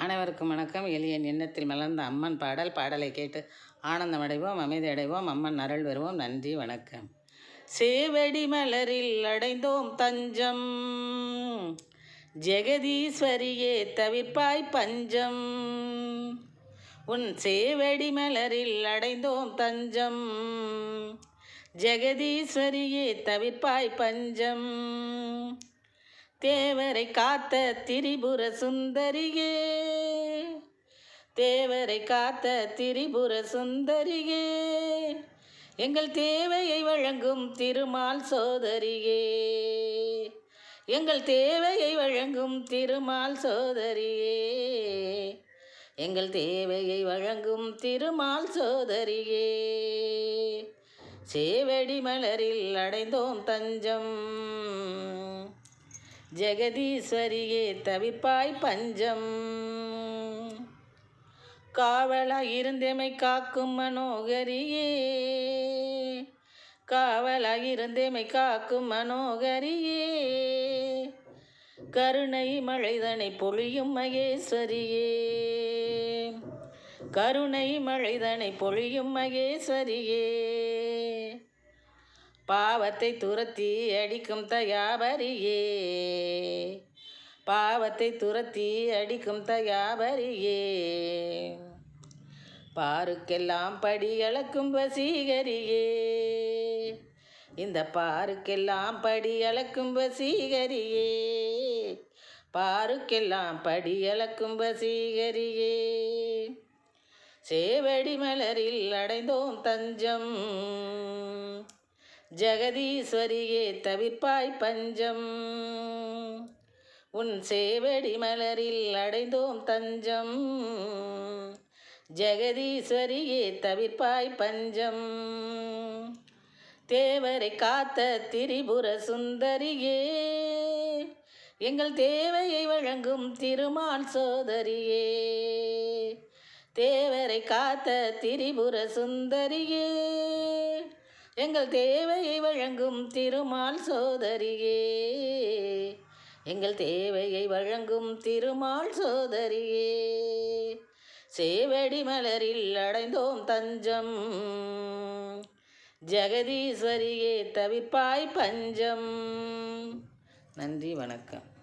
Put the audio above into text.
அனைவருக்கும் வணக்கம். எளியன் எண்ணத்தில் மலர்ந்த அம்மன் பாடல் பாடலை கேட்டு ஆனந்தம் அடைவோம் அமைதி அடைவோம் அம்மன் அருள் வருவோம் நன்றி வணக்கம். சேவடி மலரில் அடைந்தோம் தஞ்சம். ஜெகதீஸ்வரியே தவிர்ப்பாய் பஞ்சம். உன் சேவடி மலரில் அடைந்தோம் தஞ்சம். ஜெகதீஸ்வரியே தவிர்ப்பாய் பஞ்சம். தேவரை காத்த திரிபுர சுந்தரியே தேவரை காத்த திரிபுர சுந்தரியே எங்கள் தேவையை வழங்கும் திருமால் சோதரியே. எங்கள் தேவையை வழங்கும் திருமால் சோதரியே எங்கள் தேவையை வழங்கும் திருமால் சோதரியே. சேவடி மலரில் அடைந்தோம் தஞ்சம் ஜெகதீஸ்வரியே தவிப்பாய் பஞ்சம். காவலாய் இருந்தேமை காக்கும் மனோகரியே. காவலாய் இருந்தேமை காக்கும் மனோகரியே. கருணை மழைதனை பொழியும் மகேஸ்வரியே. கருணை மழைதனை பொழியும் மகேஸ்வரியே. பாவத்தை துரத்தி அடிக்கும் தயாபரியே. பாவத்தை துரத்தி அடிக்கும் தயாபரியே. பாருக்கெல்லாம் படி அளக்கும் வசீகரியே. இந்த பாருக்கெல்லாம் படி அளக்கும் வசீகரியே. பாருக்கெல்லாம் படி அளக்கும் வசீகரியே. சேவடி மலரில் அடைந்தோம் தஞ்சம். ஜெகதீஸ்வரியே தவிப்பாய் பஞ்சம். உன் சேவடி மலரில் அடைந்தோம் தஞ்சம். ஜெகதீஸ்வரியே தவிப்பாய் பஞ்சம். தேவரை காத்த திரிபுர சுந்தரியே எங்கள் தேவையை வழங்கும் திருமால் சோதரியே. தேவரை காத்த திரிபுர சுந்தரியே எங்கள் தேவையை வழங்கும் திருமால் சோதரியே. எங்கள் தேவையை வழங்கும் திருமால் சோதரியே. சேவடி மலரில் அடைந்தோம் தஞ்சம். ஜெகதீஸ்வரியே தவிப்பாய் பஞ்சம். நன்றி வணக்கம்.